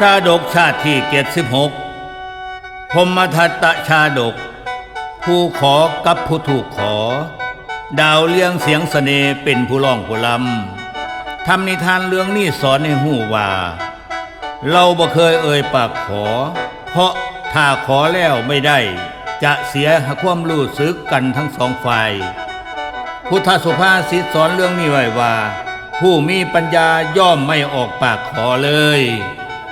ชาดกชาติที่เกตสิบหกพมทัตตชาดก ผู้ขอกับผู้ถูกขอ ดาวเลี้ยงเสียงสเสน่เป็นผู้ร้องผู้ลำทำนิทานเรื่องนี้สอนให้หูว่า เราบ่เคยเอ่ยปากขอ เพราะถ้าขอแล้วไม่ได้ จะเสียความรู้สึกกันทั้งสองฝ่ายพุทธสุภาษิตสอนเรื่องนี้ไว้ว่า ผู้มีปัญญาย่อมไม่ออกปากขอเลย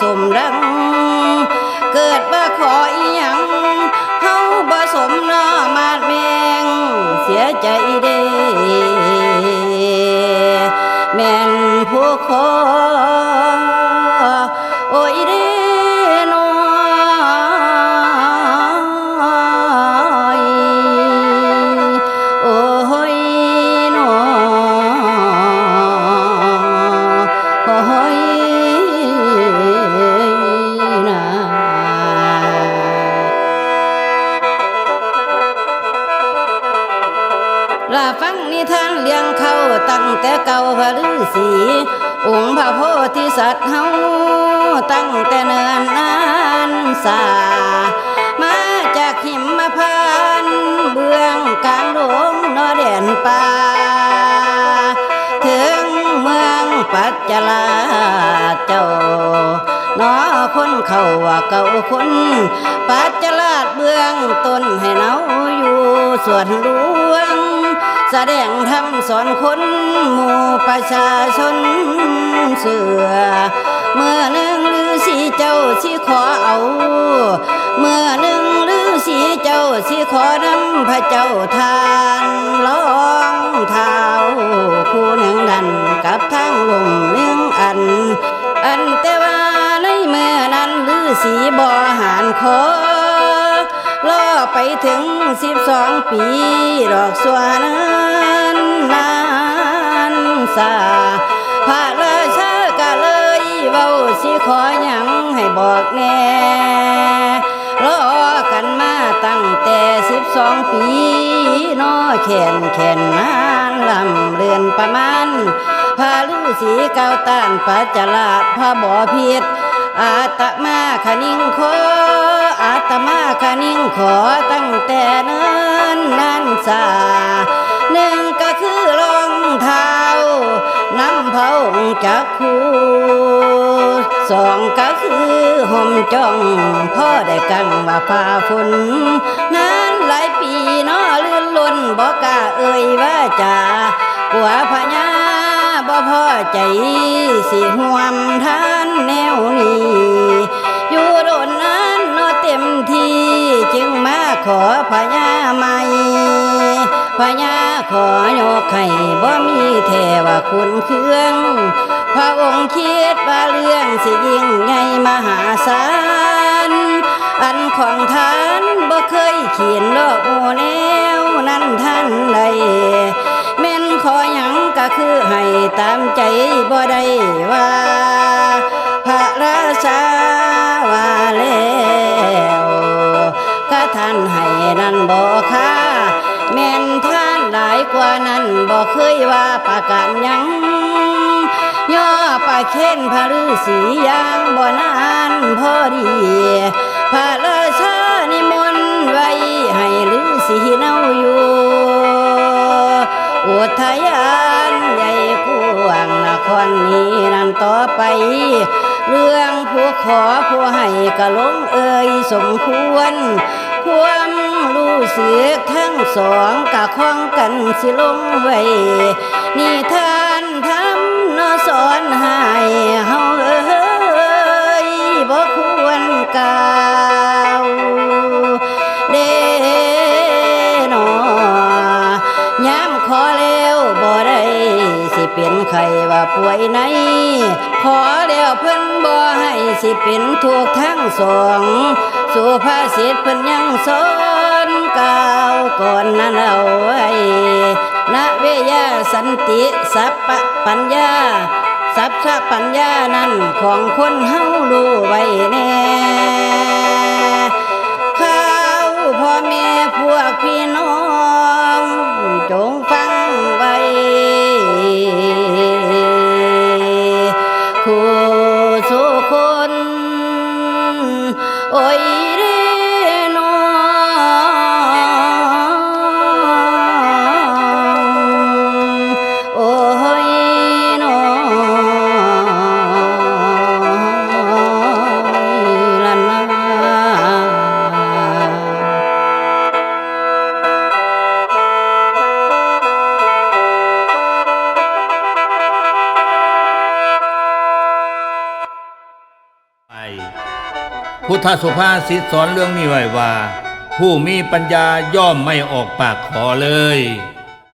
สมดัง เกิดบ่ขออีหยังเฮาบ่สมน้ามาดแมงเสียใจเด้ ตั้งแต่เก่าพระฤาษีองค์พระโพธิสัตว์เฮาตั้งแต่เนิ่นนานสามาจากหิมพานเบื้องกลางหลงนอเด่นป่าถึงเมืองปัจจลาเจ้านอคนเขาว่าเก่าคนปัจจลาดเบื้องต้นให้เนาอยู่ส่วนหลวง แสดงธรรมสอนคนหมู่ประชาชนเสือ เมื่อหนึ่งฤาษีเจ้าสิขอเอา เมื่อหนึ่งฤาษีเจ้าสิขอนำพระเจ้าทานร้องเท้าคู่หนึ่งดันกับทางลมหนึ่งอัน อันแต่ว่าในเมื่อนั้นฤาษีบ่หารขอ ไปถึงสิบสองปีดอกสวานั้นนานสาพระราชาก็เลยเว้าสิขอหยังให้บอกแน่รอกันมาตั้งแต่สิบสองปีนอแขนแขนนานลำเรือนประมาณพาฤาษีเก้าต้านปัจจลาพระบ่อพิษอาตมาขนิ่งขอ อาตมาขนิ่งขอตั้งแต่เนิ่นนานสาหนึ่งก็คือรองเท้าน้ำเผาจากคูสองก็คือห่มจ้องพ่อได้กังว่าฟ้าฝนนานหลายปีเนอลื่นล้นบอกกาเอ่ยว่าจะกลัวพญาบ่พ่อใจสิห่วมท่านแนวนี้อยู่ ขอยกให้บ่มีแทว่าคุณเครื่อง พระองค์คิดว่าเรื่องสิยิ่งใหญ่มหาศาล อันของท่านบ่เคยเขียนโลกโอแนวนั้นท่านใดแม่นขอหยังก็คือให้ตามใจบ่ได้ว่า พระราชาว่าแล้วก็ท่านให้นั้นบ่ค่า นั้นบ่เคยว่าประกาศยังย่อปลาเค้นพระฤาษียางบ่นานพอดีพระราชานิมนต์ไว้ให้ฤาษีเน่าอยู่อุทยานใหญ่กว้างนครนี้นั้นต่อไปเรื่องผู้ขอผู้ให้ก็ลงเอ่ยสมควร ความรู้เสึกทั้งสองกะคล้องกันสิลงไว้นี่ท่านทำนอสอนให้เฮาเอ้ยบ่ควรกล่าวเด้นอย้ำขอแล้วบ่ได้สิเป็นใครว่าป่วยไหนขอแล้วเพิ่นบ่ให้สิเป็นทุกทั้งสอง สุภาษิตเพิ่นยังสอนกล่าวก่อนนั้นเอาไว้ณเวยาสันติสัพปัญญาสัพพะปัญญานั้นของคนเฮารู้ไว้แน่ข้าวพ่อแม่พวกพี่น้อง พุทธสุภาษิตสอนเรื่องนี้ไว้ว่า ผู้มีปัญญาย่อมไม่ออกปากขอเลย